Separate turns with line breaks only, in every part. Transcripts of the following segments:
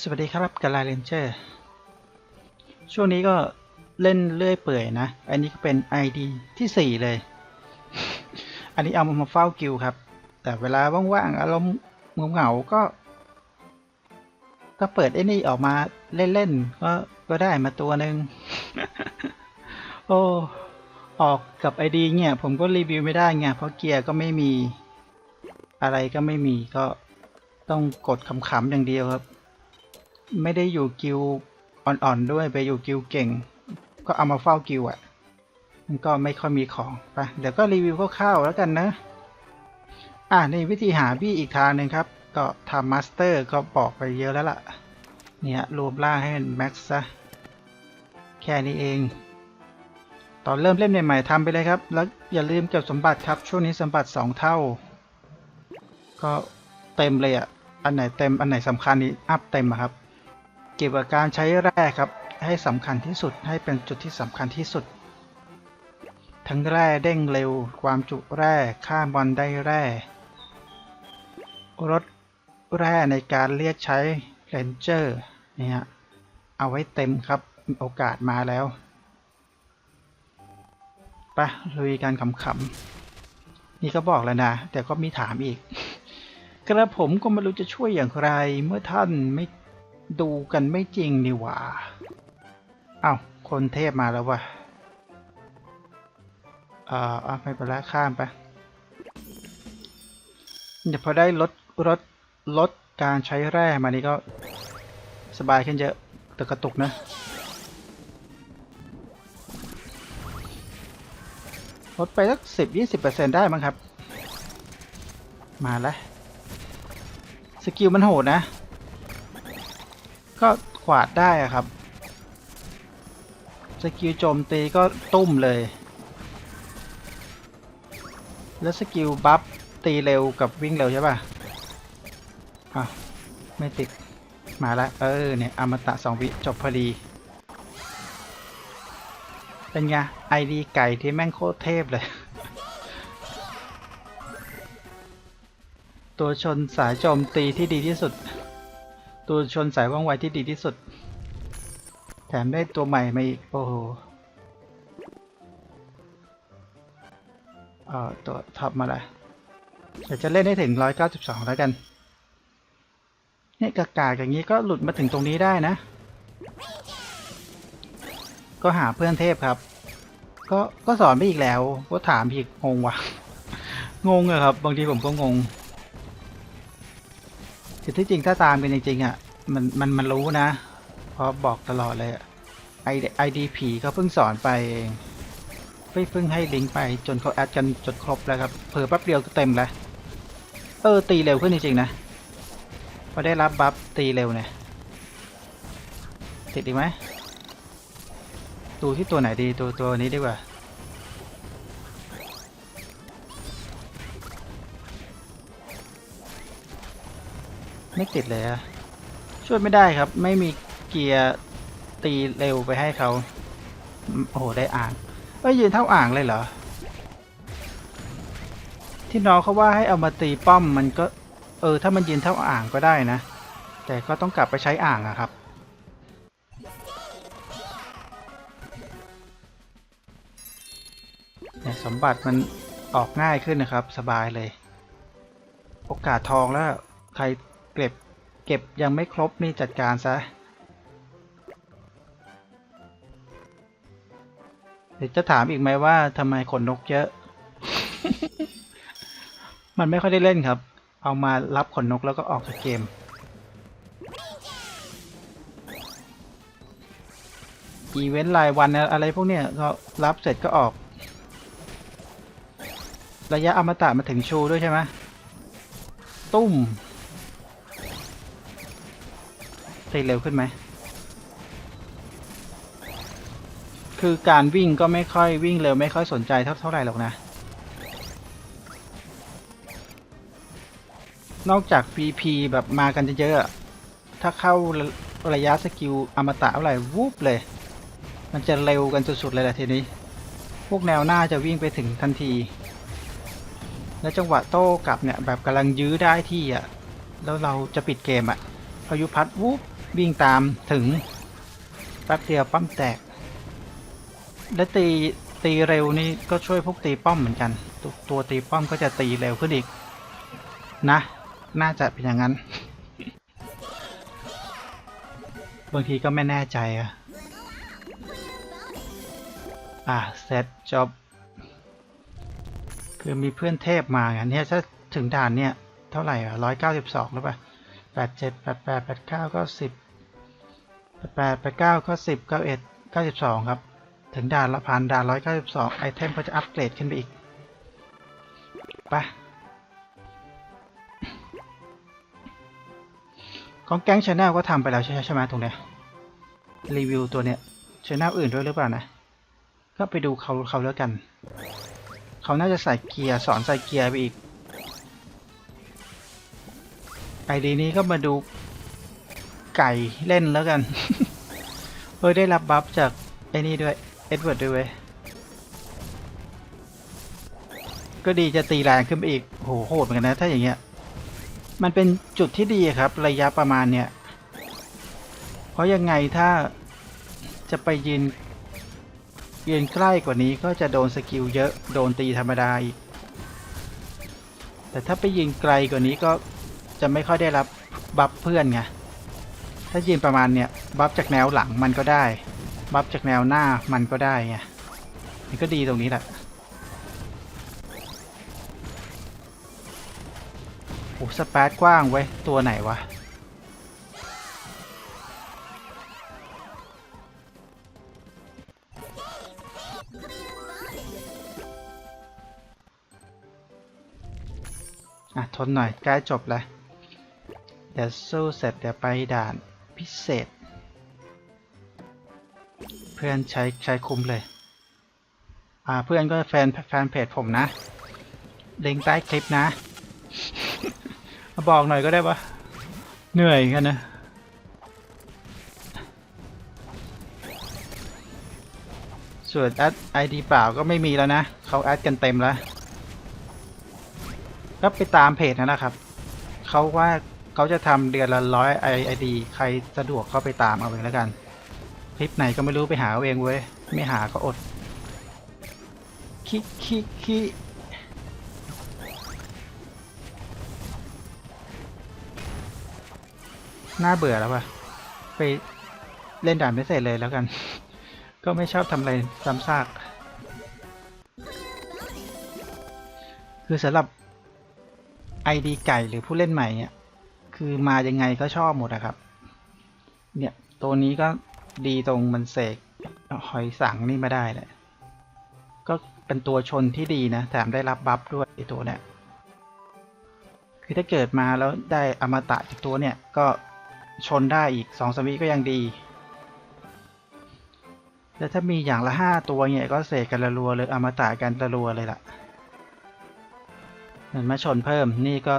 สวัสดีครับกาลาเรนเจอร์ช่วงนี้ก็เล่นเลื่อยเปื่อยนะ อันนี้ก็เป็น ID ที่ 4 เลย อันนี้เอามาเฝ้ากิลครับ แต่เวลาว่างๆอารมณ์เหงาๆก็ ก็เปิดไอ้นี่ออกมาเล่นๆ ก็ก็ได้มาตัวหนึ่งโอ้ ออกกับ ID เนี่ย ผมก็รีวิวไม่ได้ไงเพราะเกียร์ก็ไม่มี อะไรก็ไม่มีก็ต้องกดขำๆอย่างเดียวครับ ไม่ได้อยู่กิวอ่อนๆด้วยไปอยู่กิวเก่ง ก็เอามาเฝ้ากิวอะ มันก็ไม่ค่อยมีของไปเดี๋ยวก็รีวิวคร่าวๆแล้วกันนะ อ่านี่วิธีหาบี้อีกทางหนึ่งครับ ก็ทำมาสเตอร์ก็บอกไปเยอะแล้วล่ะ เนี่ยรวมล่างให้มันแม็กซ์ซะแค่นี้เอง ตอนเริ่มเล่นใหม่ๆทำไปเลยครับ แล้วอย่าลืมเก็บสมบัติครับ ช่วงนี้สมบัติ 2 เท่า ก็เต็มเลยอะ อันไหนเต็ม อันไหนสำคัญนี่อัพเต็มอะครับ กี่ยวกับการใช้แร่ครับ ให้สำคัญที่สุดให้เป็นจุดที่สำคัญที่สุด ทั้งแร่เด้งเร็ว ความจุแร่ฆ่าบอลได้แร่รถแร่ในการเรียกใช้เรนเจอร์เนี่ยเอาไว้เต็มครับโอกาสมาแล้วปะลุยกันขำๆ นี่ก็บอกแล้วนะ แต่ก็มีถามอีก กระผมก็ไม่รู้จะช่วยอย่างไร เมื่อท่านไม่ ดูกันไม่จริงนี่หว่า เอา้า คนเทพมาแล้ววะเอ่อไม่เป็นไรข้ามไป เดี๋ยวพอได้ลดลดลดการใช้แร่มานี่ก็สบายขึ้นเยอะ แต่กระตุกนะลดไปสักสิบยี่สิบเปอร์เซ็นได้มั้งครับ มาแล้ว สกิลมันโหดนะ ก็ขวาดได้ครับ สกิลโจมตีก็ตุ้มเลย แล้วสกิลบัฟตีเร็วกับวิ่งเร็วใช่ป่ะอะไม่ติด มาแล้วเออเนี่ยอมตะสองวิจบพอดี เป็นไงไอดีไก่ที่แม่งโคตรเทพเลย ตัวชนสายโจมตีที่ดีที่สุด ตัวชนสายว่องไวที่ดีที่สุด แถมได้ตัวใหม่มาอีก โอ้โหเอ่อตัวท็อปมาลยเดี๋ยวจะเล่นให้ถึง 192 แล้วกัน เนี่ยกากาอย่างนี้ก็หลุดมาถึงตรงนี้ได้นะ ก็หาเพื่อนเทพครับ ก็ก็สอนไปอีกแล้ว ก็ถามอีกงงวะงงอะครับ บางทีผมก็งง คือที่จริงถ้าตามเป็นจริงๆอะมันมันมันรู้นะเพราะบอกตลอดเลยไอไอดีผีเขาเพิ่งสอนไปเองเพิ่งเพิ่งให้ลิงก์ไปจนเขาแอดกันจนครบแล้วครับเผลอแป๊บเดียวก็เต็มแล้วเออตีเร็วขึ้นจริงๆนะพอได้รับบัฟตีเร็วเนี่ยติดอีไหมดูที่ตัวไหนดีตัวตัวนี้ดีกว่า ไม่ติดเลยอะช่วยไม่ได้ครับ ไม่มีเกียร์ตีเร็วไปให้เขาโอ้โหได้อ่างเอ้ยยืนเท่าอ่างเลยเหรอ ที่น้องเขาว่าให้เอามาตีป้อมมันก็ เออ ถ้ามันยืนเท่าอ่างก็ได้นะ แต่ก็ต้องกลับไปใช้อ่างอะครับเนี่ยสมบัติมันออกง่ายขึ้นนะครับ สบายเลย โอกาสทองแล้วใคร เก็บ เก็บยังไม่ครบนี่จัดการซะ เดี๋ยวจะถามอีกไหมว่าทำไมขนนกเยอะ มันไม่ค่อยได้เล่นครับ เอามารับขนนกแล้วก็ออกจากเกมอีเวนต์รายวันอะไรพวกเนี้ยก็รับเสร็จก็ออก ระยะอมตะมาถึงชูด้วยใช่ไหมตุ้ม ตีเร็วขึ้นไหม คือการวิ่งก็ไม่ค่อยวิ่งเร็วไม่ค่อยสนใจเท่าเท่าไหร่หรอกนะ นอกจาก VP แบบมากันเยอะๆถ้าเข้าระยะสกิลอมตะเท่าไหร่วูบเลย มันจะเร็วกันสุดๆเลยแหละทีนี้ พวกแนวหน้าจะวิ่งไปถึงทันที แล้วจังหวะโต้กลับเนี่ยแบบกำลังยื้อได้ที่อะ แล้วเราจะปิดเกมอะพายุพัดวูบ วิ่งตามถึงแป๊บเดียวปั้มแตก และตีตีเร็วนี่ก็ช่วยพวกตีป้อมเหมือนกันตัวตัวตีป้อมก็จะตีเร็วขึ้นอีก นะ น่าจะเป็นอย่างนั้น บางทีก็ไม่แน่ใจอะอะ เสร็จจบ คือมีเพื่อนเทพมาอันเนี้ยถ้าถึงด่านเนี่ย เท่าไหร่อะร้อยเก้าสิบสองหรือเปล่าแปดเจ็ดแปดแปดแปดเก้าก็สิบ แปดแปดแปเก้าก็สิบเก้าเอ็ดเก้าสิบสองครับ ถึงด่านละพันด่านร้อยเก้าสิบสองไอเทมก็จะอัปเกรดขึ้นไปอีกไปของแก๊งชาแนลก็ทำไปแล้วใช่ใช่ไหมตรงเนี้ยรีวิวตัวเนี้ยชาแนลอื่นด้วยหรือเปล่านะ ก็ไปดูเขาเขาแล้วกัน เขาน่าจะใส่เกียร์สอนใส่เกียร์ไปอีกไอดีนี้ก็มาดู ไก่เล่นแล้วกัน เออได้รับบัฟจากไอ้นี่ด้วย เอ็ดเวิร์ดด้วยเว้ย ก็ดีจะตีแรงขึ้นไปอีกโหโหดเหมือนกันนะถ้าอย่างเงี้ย มันเป็นจุดที่ดีครับ ระยะประมาณเนี้ย เพราะยังไงถ้าจะไปยืนยืนใกล้กว่านี้ก็จะโดนสกิลเยอะ โดนตีธรรมดาอีก แต่ถ้าไปยืนไกลกว่านี้ก็จะไม่ค่อยได้รับบัฟเพื่อนไง ถ้ายืนประมาณเนี้ยบัฟจากแนวหลังมันก็ได้ บัฟจากแนวหน้ามันก็ได้ไงมันก็ดีตรงนี้แหละโอ้สเปซกว้างไว้ตัวไหนวะอะ ทนหน่อย ใกล้จบแล้ว เดี๋ยวสู้เสร็จเดี๋ยวไปด่าน พิเศษ เพื่อนใช้ใช้คุ้มเลย อ่าเพื่อนก็แฟนแฟนเพจผมนะลิงก์ใต้คลิปนะมาบอกหน่อยก็ได้ปะเหนื่อยกันนะส่วนแอดไอดีเปล่าก็ไม่มีแล้วนะเขาแอดกันเต็มแล้ว ก็ไปตามเพจนั่นแหละครับ เขาว่า เขาจะทำเดือนละร้อยไอดีใครสะดวกเข้าไปตามเอาเองแล้วกัน คลิปไหนก็ไม่รู้ไปหาเอาเองเว้ย ไม่หาก็อด คิคิคิน่าเบื่อแล้วว่ะ ไปเล่นด่านไม่เสร็จเลยแล้วกัน ก็ไม่ชอบทำอะไรซ้ำซากคือสำหรับ ID ไก่หรือผู้เล่นใหม่เนี่ย คือมายังไงก็ชอบหมดอะครับ เนี่ยตัวนี้ก็ดีตรงมันเสกหอยสังนี่มาได้แหละก็เป็นตัวชนที่ดีนะแถมได้รับบัฟด้วยไอตัวเนี่ยคือถ้าเกิดมาแล้วได้อมตะจากตัวเนี่ยก็ชนได้อีกสองสวิก็ยังดี แล้วถ้ามีอย่างละห้าตัวเนี่ยก็เสกกันละรัวเลยอมตะกันละรัวเลยล่ะเหมือนมาชนเพิ่มนี่ก็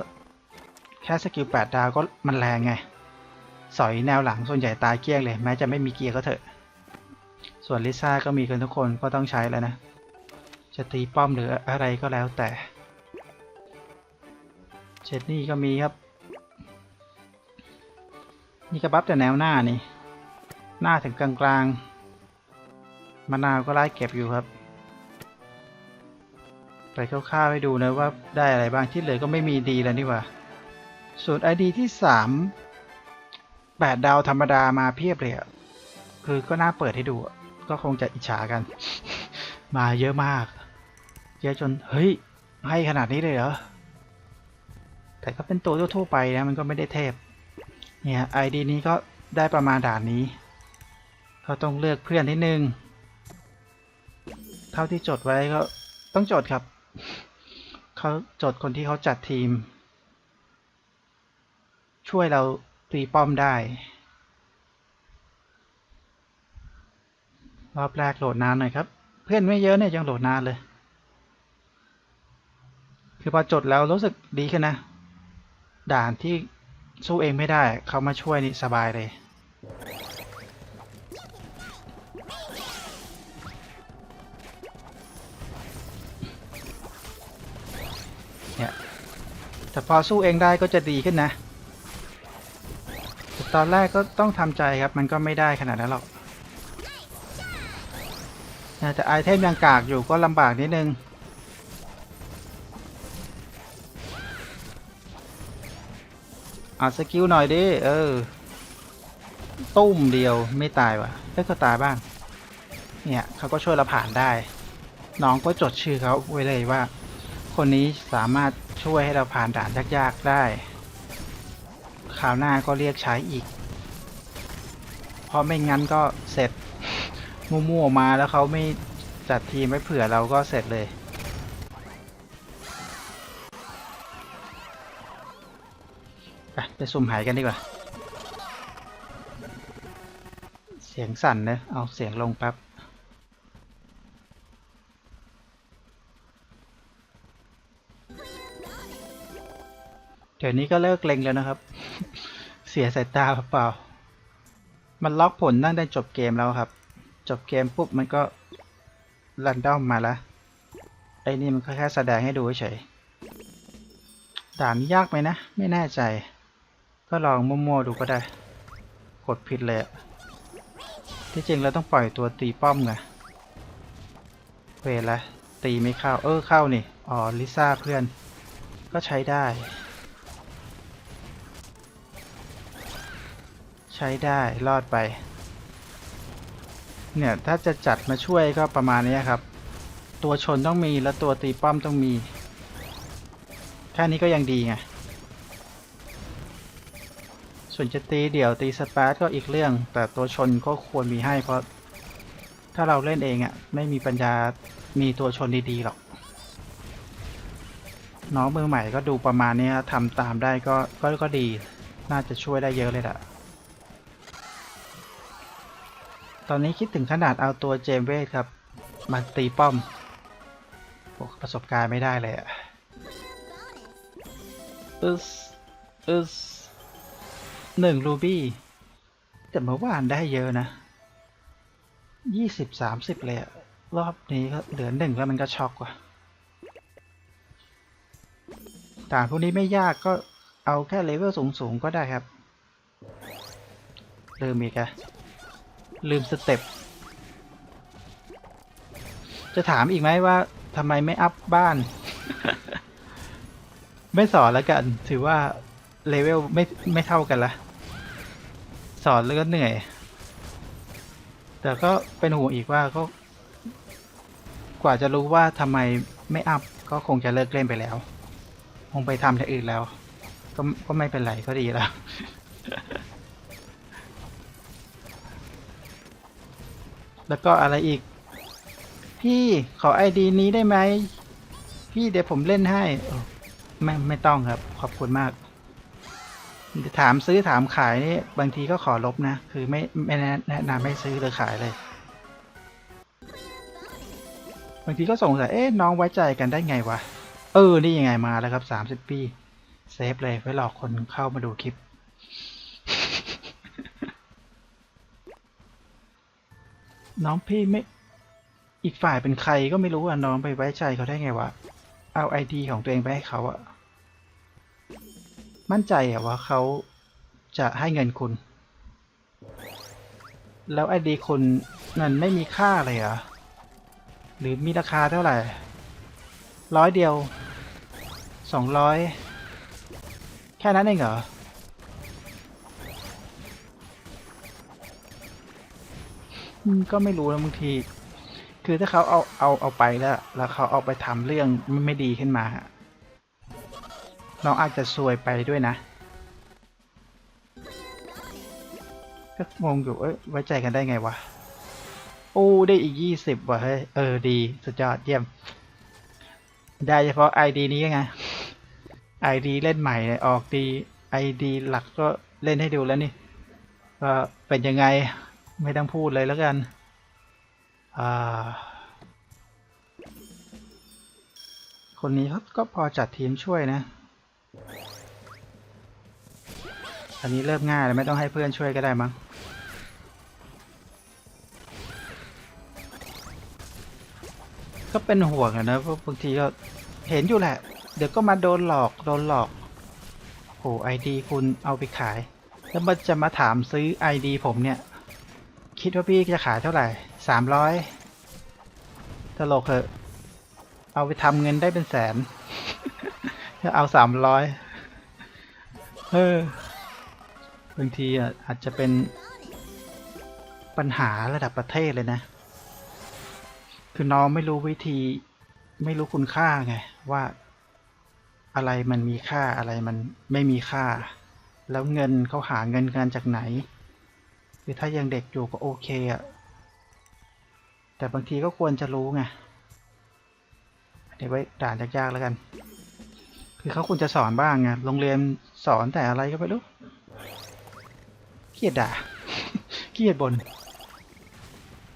แค่สกิลแปดดาวก็มันแรงไง สอยแนวหลังส่วนใหญ่ตายเกลี้ยงเลย แม้จะไม่มีเกียร์ก็เถอะ ส่วนลิซ่าก็มีกันทุกคนก็ต้องใช้แล้วนะ จะตีป้อมหรืออะไรก็แล้วแต่เชดนี่ก็มีครับ นี่กระบับแต่แนวหน้านี่ หน้าถึงกลางๆมะนาวก็ไล่เก็บอยู่ครับไปคร่าวๆให้ดูนะว่าได้อะไรบ้างที่เหลือก็ไม่มีดีแล้วนี่ว่า ส่วน ID ที่สามแปดดาวธรรมดามาเพียบเลยอะคือก็น่าเปิดให้ดู ก็คงจะอิจฉากัน มาเยอะมาก เยอะจน เฮ้ย ให้ขนาดนี้เลยเหรอ แต่ก็เป็นตัวทั่วไปนะ มันก็ไม่ได้เทพ เนี่ย ID นี้ก็ได้ประมาณด่านนี้เขาต้องเลือกเพื่อนนิดนึง เท่าที่จดไว้ก็ต้องจดครับ เขาจดคนที่เขาจัดทีม ช่วยเราตีป้อมได้ รอบแรกโหลดนานหน่อยครับ เพื่อนไม่เยอะเนี่ยยังโหลดนานเลย คือพอจดแล้วรู้สึกดีขึ้นนะ ด่านที่สู้เองไม่ได้เขามาช่วยนี่สบายเลยเนี่ยแต่พอสู้เองได้ก็จะดีขึ้นนะจะ ตอนแรกก็ต้องทำใจครับ มันก็ไม่ได้ขนาดนั้นหรอกนะแต่ไอเทมยังกากอยู่ก็ลำบากนิดนึงอะสกิลหน่อยดิ เออ ตุ้มเดียวไม่ตายวะเอ้ยก็ตายบ้าง เนี่ยเขาก็ช่วยเราผ่านได้ น้องก็จดชื่อเขาไว้เลยว่า คนนี้สามารถช่วยให้เราผ่านด่านยากๆได้ ราวหน้าก็เรียกใช้อีก เพราะไม่งั้นก็เสร็จมั่วๆมาแล้วเขาไม่จัดทีมไว้เผื่อเราก็เสร็จเลยไปไปสุ่มหายกันดีกว่า เสียงสั่นนะเอาเสียงลงแป๊บ ดี๋ยวนี้ก็เลิกเล็งแล้วนะครับ เสียสายตาเปล่า มันล็อกผลตั้งแต่จบเกมแล้วครับ จบเกมปุ๊บมันก็รันดอมมาล้วไอ้นี่มันก็แค่แสดงให้ดูเฉยด่านนี้ยากไหมนะ ไม่แน่ใจ ก็ลองมั่วๆดูก็ได้ กดผิดเลยอะที่จริงเราต้องปล่อยตัวตีป้อมไงเวลาตีไม่เข้า เออเข้านี่ อ๋อ ลิซ่าเพื่อน ก็ใช้ได้ ช้ได้รอดไป เนี่ยถ้าจะจัดมาช่วยก็ประมาณนี้ครับ ตัวชนต้องมีแล้วตัวตีป้อมต้องมี แค่นี้ก็ยังดีไง ส่วนจะตีเดี่ยวตีสปาร์ตก็อีกเรื่อง แต่ตัวชนก็ควรมีให้เพราะ ถ้าเราเล่นเองอะ่ะ ไม่มีปัญญา มีตัวชนดีๆหรอกน้องมือใหม่ก็ดูประมาณนี้ทำตามได้ก็ก็ก็ดี น่าจะช่วยได้เยอะเลยแหละ ตอนนี้คิดถึงขนาดเอาตัวเจมส์เวทครับ มาตีป้อมโอ้ประสบการณ์ไม่ได้เลยอะอึสอึสหนึ่งรูบี้ แต่เมื่อวานได้เยอะนะยี่สิบสามสิบเลยอะรอบนี้ก็เหลือหนึ่งแล้วมันก็ช็อกว่ะด่านพวกนี้ไม่ยากก็เอาแค่เลเวลสูงๆก็ได้ครับลืมอีกอะ ลืมสเต็ป จะถามอีกไหมว่าทำไมไม่อัพบ้าน ไม่สอนแล้วกัน ถือว่าเลเวลไม่ไม่เท่ากันละ สอนแล้วก็เหนื่อย แต่ก็เป็นห่วงอีกว่าก็ กว่าจะรู้ว่าทำไมไม่อัพก็คงจะเลิกเล่นไปแล้ว คงไปทำอย่างอื่นแล้ว ก็ก็ไม่เป็นไรก็ดีแล้ว แล้วก็อะไรอีก พี่ขอไอดีนี้ได้ไหม พี่เดี๋ยวผมเล่นให้ไม่ไม่ต้องครับ ขอบคุณมาก ถามซื้อถามขายนี่บางทีก็ขอลบนะ คือไม่ไม่แนะนำให้ซื้อหรือขายเลย บางทีก็สงสัยเอ๊ะน้องไว้ใจกันได้ไงวะ เออ นี่ยังไงมาแล้วครับสามสิบปี เซฟเลยไว้หลอกคนเข้ามาดูคลิป น้องพี่ไม่ อีกฝ่ายเป็นใครก็ไม่รู้อะน้องไปไว้ใจเขาได้ไงวะ เอาไอดีของตัวเองไปให้เขาอะมั่นใจอะว่าเขาจะให้เงินคุณ แล้วไอดีคุณเงินไม่มีค่าเลยเหรอ หรือมีราคาเท่าไหร่ ร้อยเดียว สองร้อย แค่นั้นเองเหรอ ก็ไม่รู้นะบางที คือถ้าเขาเอาเอาเอาไปแล้ว แล้วเขาเอาไปทำเรื่องไม่ไม่ดีขึ้นมาอะน้องอาจจะซวยไปด้วยนะก็งงอยู่เอ้ยไว้ใจกันได้ไงวะโอ้ได้อีกยี่สิบว่ะเฮ้ยเออดีสุดยอดเยี่ยม ได้เฉพาะไอดีนี้ไงไอดีเล่นใหม่เนี่ยออกดีไอดีหลักก็เล่นให้ดูแล้วนี่ก็เป็นยังไง ไม่ต้องพูดเลยแล้วกัน อ่า คนนี้เขาก็พอจัดทีมช่วยนะ อันนี้เริ่มง่ายแล้วไม่ต้องให้เพื่อนช่วยก็ได้มั้ง ก็เป็นห่วงอะนะเพราะบางทีก็เห็นอยู่แหละ เดี๋ยวก็มาโดนหลอกโดนหลอกโหไอดีคุณเอาไปขาย แล้วมันจะมาถามซื้อ ID ผมเนี่ย คิดว่าพี่จะขายเท่าไหร่สามร้อยตลกเหอะเอาไปทำเงินได้เป็นแสนจะเอาสามร้อยเออบางทีอาจจะเป็นปัญหาระดับประเทศเลยนะ คือน้องไม่รู้วิธี ไม่รู้คุณค่าไง ว่าอะไรมันมีค่าอะไรมันไม่มีค่า แล้วเงินเขาหาเงินกันจากไหน คือถ้ายังเด็กอยู่ก็โอเคอะแต่บางทีก็ควรจะรู้ไงเดี๋ยวไว้ด่านยากๆแล้วกัน คือเขาควรจะสอนบ้างไงโรงเรียนสอนแต่อะไรก็ไม่รู้เกียดด่าเกียดบน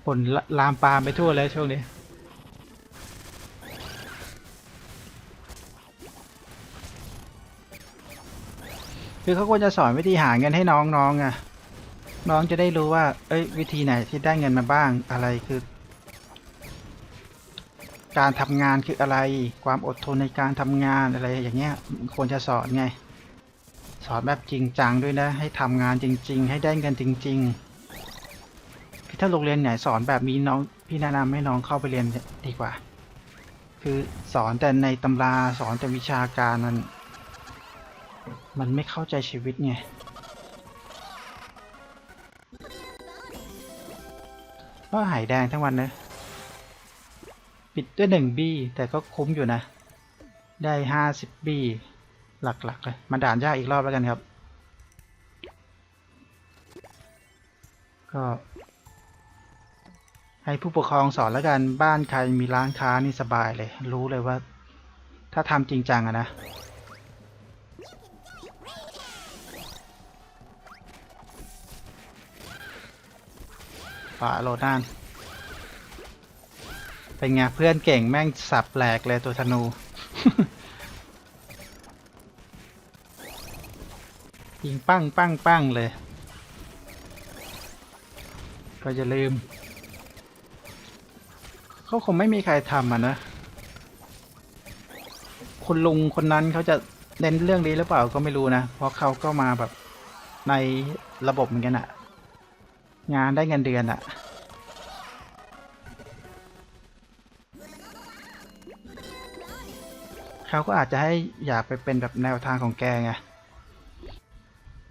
บนละลามปามไปทั่วเลยช่วงนี้คือเขาควรจะสอนวิธีหาเงินให้น้องๆอะ น้องจะได้รู้ว่า เอ้ย วิธีไหนที่ได้เงินมาบ้างอะไรคือ การทำงานคืออะไร ความอดทนในการทำงานอะไรอย่างเงี้ยควรจะสอนไง สอนแบบจริงจังด้วยนะ ให้ทำงานจริง ๆ ให้ได้เงินจริง ๆ คือถ้าโรงเรียนไหนสอนแบบนี้น้องพี่แนะนำให้น้องเข้าไปเรียนดีกว่า คือสอนแต่ในตำราสอนแต่วิชาการมัน มันไม่เข้าใจชีวิตไง ก็หายแดงทั้งวันนะปิดด้วยหนึ่งบี้แต่ก็คุ้มอยู่นะ ได้ห้าสิบบี้หลักๆเลยมาด่านยากอีกรอบแล้วกันครับ ก็ให้ผู้ปกครองสอนแล้วกันบ้านใครมีร้านค้านี่สบายเลย รู้เลยว่า ถ้าทำจริงจังอะนะ ป่าโลด้าน เป็นไงเพื่อนเก่งแม่งสับแหลกเลยตัวธนู ยิงปั้งปั้งปั้งเลย ก็อย่าลืม เขาคงไม่มีใครทำอะนะ คุณลุงคนนั้นเขาจะเน้นเรื่องนี้หรือเปล่าก็ไม่รู้นะ เพราะเขาก็มาแบบในระบบเหมือนกันอะ งานได้เงินเดือนอะเขาก็อาจจะให้อยากไปเป็นแบบแนวทางของแกไง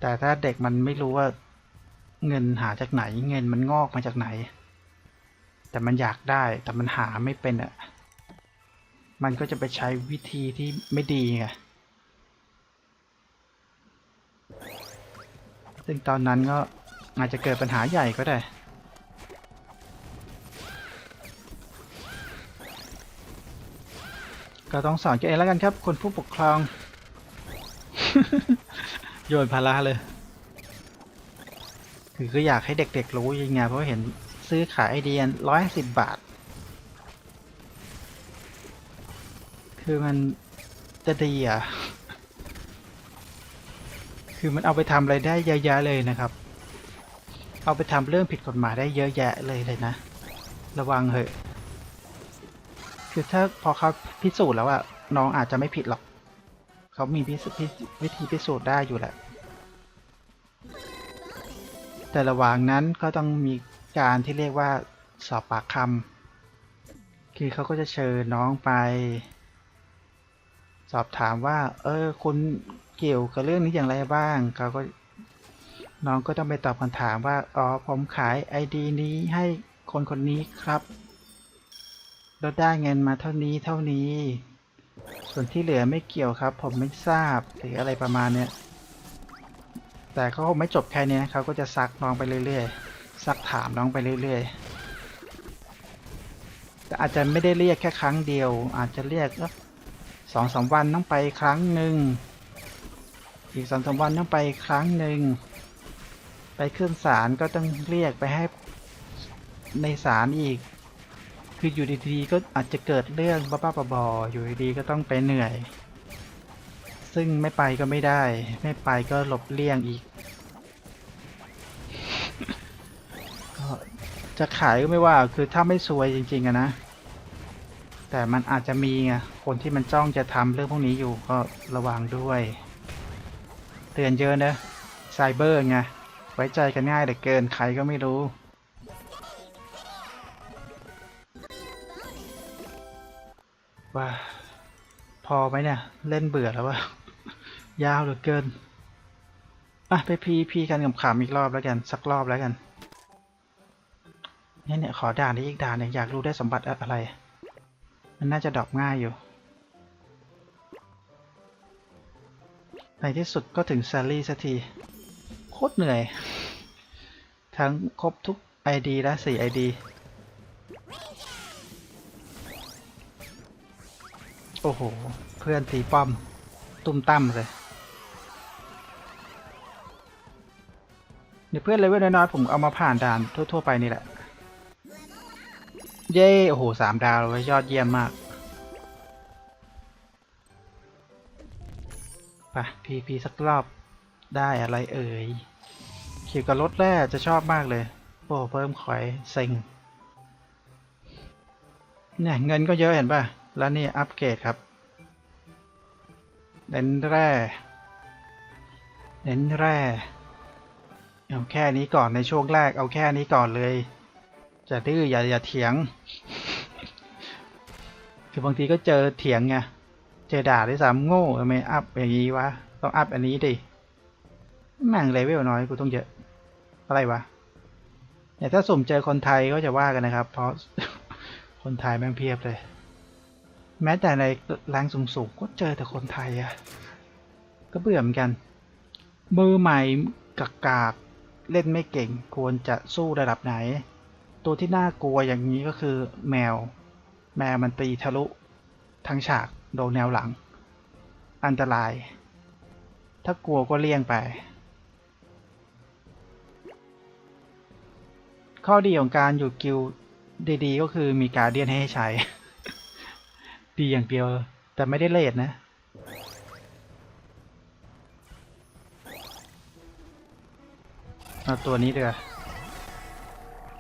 แต่ถ้าเด็กมันไม่รู้ว่าเงินหาจากไหน เงินมันงอกมาจากไหน แต่มันอยากได้แต่มันหาไม่เป็นอะมันก็จะไปใช้วิธีที่ไม่ดีไง ซึ่งตอนนั้นก็ อาจจะเกิดปัญหาใหญ่ก็ได้ ก็ต้องสอนกันเองแล้วกันครับคนผู้ปกครอง โยนภาระเลย คือก็อยากให้เด็กๆรู้ยังไงเพราะเห็นซื้อขายไอเดียร้อยสิบบาท คือมันจะดีอะ คือมันเอาไปทำอะไรได้เยอะแยะเลยนะครับ เอาไปทำเรื่องผิดกฎหมายได้เยอะแยะเลยเลยนะ ระวังเหอะ คือถ้าพอเขาพิสูจน์แล้วอะน้องอาจจะไม่ผิดหรอก เขามีพิสูจน์วิธีพิสูจน์ได้อยู่แหละ แต่ระหว่างนั้นก็ต้องมีการที่เรียกว่าสอบปากคำคือเขาก็จะเชิญน้องไป สอบถามว่า เออคุณเกี่ยวกับเรื่องนี้อย่างไรบ้าง เขาก็ น้องก็ต้องไปตอบคำถามว่า อ๋อ ผมขายไอดีนี้ให้คนคนนี้ครับ แล้วได้เงินมาเท่านี้เท่านี้ ส่วนที่เหลือไม่เกี่ยวครับ ผมไม่ทราบหรืออะไรประมาณเนี้ย แต่เขาคงไม่จบแค่นี้นะเขาก็จะซักน้องไปเรื่อยๆ ซักถามน้องไปเรื่อยๆ แต่อาจจะไม่ได้เรียกแค่ครั้งเดียว อาจจะเรียกสักสองสามวันต้องไปครั้งหนึ่ง อีกสองสามวันต้องไปครั้งหนึ่ง ไปขึ้นศาลก็ต้องเรียกไปให้ในศาลอีก คืออยู่ดีๆก็อาจจะเกิดเรื่องบ้าๆบอๆอยู่ดีๆก็ต้องไปเหนื่อย ซึ่งไม่ไปก็ไม่ได้ ไม่ไปก็หลบเลี่ยงอีกก็จะขายก็ไม่ว่าคือถ้าไม่ซวยจริงๆอะนะ แต่มันอาจจะมีไงคนที่มันจ้องจะทำเรื่องพวกนี้อยู่ก็ระวังด้วย เตือนเยอะนะไซเบอร์ไง ไว้ใจกันง่ายเหลือเกินใครก็ไม่รู้ ว่าพอไหมเนี่ย เล่นเบื่อแล้ววะยาวเหลือเกินอะไปพีพีกันกับขำอีกรอบแล้วกัน สักรอบแล้วกันเนี่ยเนี่ยขอด่านนี้อีกด่านหนึ่งอยากรู้ได้สมบัติอะไร มันน่าจะดรอปง่ายอยู่ ในที่สุดก็ถึงแซลลี่สักที โคตรเหนื่อย ทั้งครบทุก ID และ4 ID โอ้โห เพื่อนตีป้อม ตุ้มตั้มเลยเนี่ยเพื่อนเลเวลน้อยๆผมเอามาผ่านด่านทั่ว ๆ ไปนี่แหละ เย้ โอ้โหสามดาวเลยยอดเยี่ยมมากไปพีพีสักรอบ ได้อะไรเอ่ยเกี่ยวกับรถแร่จะชอบมากเลย โอ้เพิ่มขอยเซ็งเนี่ยเงินก็เยอะเห็นป่ะ แล้วนี่อัปเกรดครับเน้นแร่เน้นแร่เอาแค่นี้ก่อนในช่วงแรก เอาแค่นี้ก่อนเลย จะดื้ออย่าอย่าเถียง คือบางทีก็เจอเถียงไง เจอด่าด้วยซ้ำโง่ทำไมอัพอย่างนี้วะ ต้องอัพอันนี้ดิ แม่งเลเวลน้อยกูต้องเยอะ อะไรวะเนี่ยถ้าสุ่มเจอคนไทยก็จะว่ากันนะครับ เพราะคนไทยแม่งเพียบเลย แม้แต่ในแรงสูงๆก็เจอแต่คนไทยอะก็เบื่อเหมือนกัน มือใหม่กากากเล่นไม่เก่งควรจะสู้ระดับไหน ตัวที่น่ากลัวอย่างนี้ก็คือแมว แมวมันตีทะลุทั้งฉากโดนแนวหลัง อันตราย ถ้ากลัวก็เลี่ยงไป ข้อดีของการอยู่กิลดีๆ ก็คือมีการเดียนให้ใช้ ดีอย่างเดียว แต่ไม่ได้เลทนะเอาตัวนี้เดือ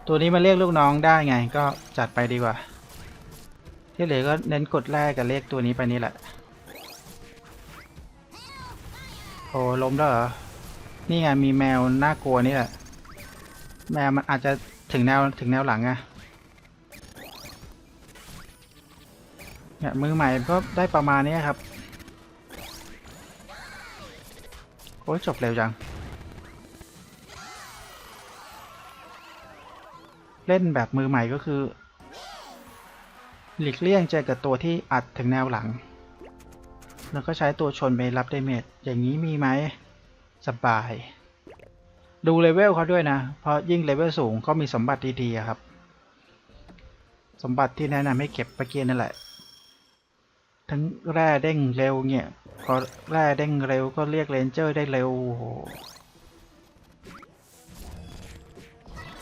ตัวนี้มาเรียกลูกน้องได้ไง ก็จัดไปดีกว่า ที่เหลือก็เน้นกดแรกกับเลขตัวนี้ไปนี่แหละ โอ้ล้มแล้วเหรอ นี่ไงมีแมวน่ากลัวนี่แหละ แมวมันอาจจะ ถึงแนวถึงแนวหลังอะเนี่ยมือใหม่ก็ได้ประมาณนี้ครับ โอ้ยจบเร็วจัง เล่นแบบมือใหม่ก็คือ หลีกเลี่ยงเจอกับตัวที่อัดถึงแนวหลัง แล้วก็ใช้ตัวชนไปรับดเมจอย่างนี้มีไหมสบาย ดูเลเวลเขาด้วยนะ เพราะยิ่งเลเวลสูงก็มีสมบัติดีๆครับ สมบัติที่แนะนำให้เก็บปะเกียนั่นแหละ ทั้งแร่เด้งเร็วเนี่ยพอแร่เด้งเร็วก็เรียกเลนเจอร์ได้เร็ว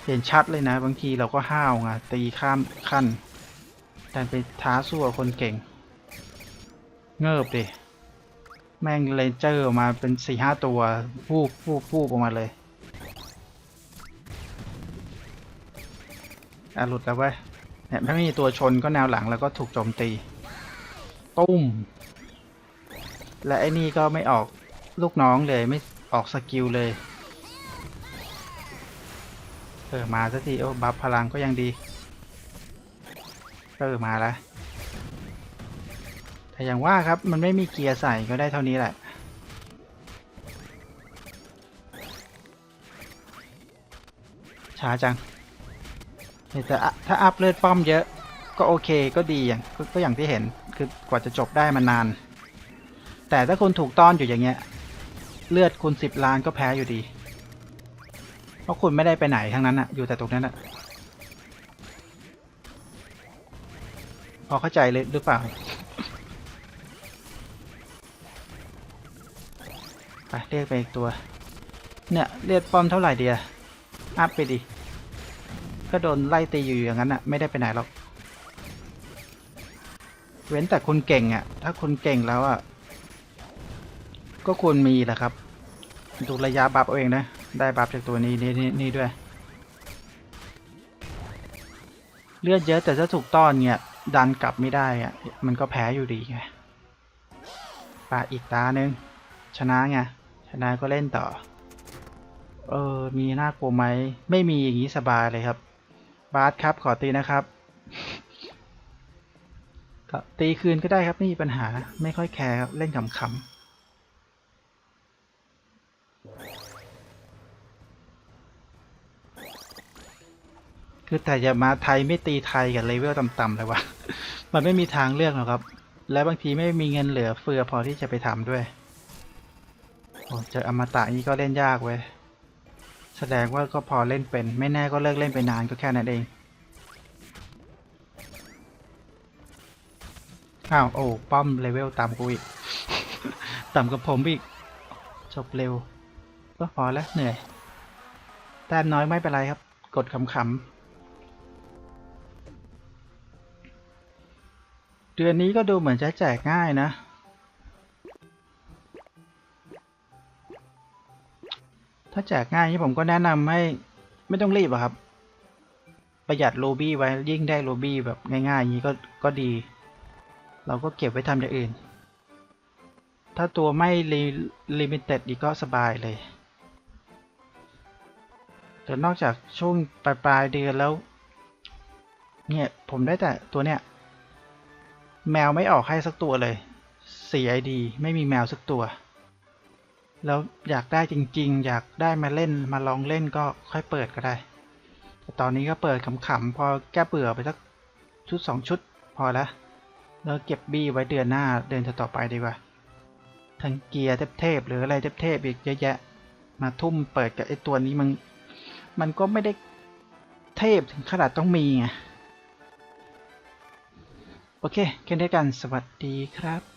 เห็นชัดเลยนะ บางทีเราก็ห้าวไงตีข้ามขั้นแต่ไปท้าสู้กับคนเก่ง เงิบดิแม่งเลนเจอร์มาเป็นสี่ห้าตัวฟูบฟูบฟูบออกมาเลย อะหลุดแล้วเว้ยเนี่ยถ้าไม่มีตัวชนก็แนวหลังแล้วก็ถูกโจมตีตุ้ม และไอ้นี่ก็ไม่ออกลูกน้องเลยไม่ออกสกิลเลยเออมาสักทีโอ้บัฟพลังก็ยังดีเออมาแล้วแต่อย่างว่าครับมันไม่มีเกียร์ใส่ก็ได้เท่านี้แหละช้าจัง แต่อะถ้าอัพเลือดป้อมเยอะ ก็โอเคก็ดีอย่างกก็อย่างที่เห็นคือกว่าจะจบได้มันนาน แต่ถ้าคุณถูกต้อนอยู่อย่างเงี้ย เลือดคุณสิบล้านก็แพ้อยู่ดี เพราะคุณไม่ได้ไปไหนทั้งนั้นอะอยู่แต่ตรงนั้นอะพอเข้าใจเลยหรือเปล่า ไปเรียกไปอีกตัว เนี่ยเลือดป้อมเท่าไหร่เดียอัพไปดิ ก็โดนไล่ตีอยู่อย่างนั้นอะไม่ได้ไปไหนหรอก เว้นแต่คุณเก่งอะถ้าคุณเก่งแล้วอะก็ควรมีแหละครับ ดูระยะบัฟเอาเองนะ ได้บัฟจากตัวนี้นี่นี่นี่ด้วย เลือดเยอะแต่ถ้าถูกต้อนเนี่ย ดันกลับไม่ได้อะมันก็แพ้อยู่ดีไงปาอีกตาหนึ่งชนะไงชนะก็เล่นต่อ เออ มีน่ากลัวไหม ไม่มีอย่างนี้สบายเลยครับ บาสครับ ขอตีนะครับก็ตีคืนก็ได้ครับไม่มีปัญหาไม่ค่อยแคร์ครับ เล่นขำๆคือแต่อย่ามาไทยไม่ตีไทยกับเลเวลต่ำๆเลยวะ มันไม่มีทางเลือกหรอกครับ และบางทีไม่มีเงินเหลือเฟือพอที่จะไปทำด้วย โอ้เจออมตะนี้ก็เล่นยากเว้ย แสดงว่าก็พอเล่นเป็น ไม่แน่ก็เลิกเล่นไปนานก็แค่นั้นเอง อ้าว โอ้ป้อมเลเวลต่ำกูอีก ต่ำกับผมอีก จบเร็ว ก็พอแล้วเหนื่อย แต้มน้อยไม่เป็นไรครับ กดขำๆเดือนนี้ก็ดูเหมือนจะแจกง่ายนะ ถ้าแจกง่ายนี่ผมก็แนะนำให้ไม่ต้องรีบอะครับ ประหยัดโลบี้ไว้ยิ่งได้โลบี้แบบง่ายๆอย่างนี้ก็ก็ดี เราก็เก็บไว้ทำอย่างอื่น ถ้าตัวไม่ลิมิเต็ดอีกก็สบายเลยแต่นอกจากช่วงปลายปลายเดือนแล้ว เนี่ยผมได้แต่ตัวเนี้ยแมวไม่ออกให้สักตัวเลย 4ID ไม่มีแมวสักตัว แล้วอยากได้จริง ๆ อยากได้มาเล่นมาลองเล่นก็ค่อยเปิดก็ได้แต่ตอนนี้ก็เปิดขำๆพอแก้เบื่อไปสักชุดสองชุดพอแล้วแล้วเก็บบี้ไว้เดือนหน้าเดือนต่อไปดีกว่า ทั้งเกียร์เทพๆหรืออะไรเทพๆอีกเยอะแยะ มาทุ่มเปิดกับไอตัวนี้มันมันก็ไม่ได้เทพถึงขนาดต้องมีไงโอเคแค่นี้กันสวัสดีครับ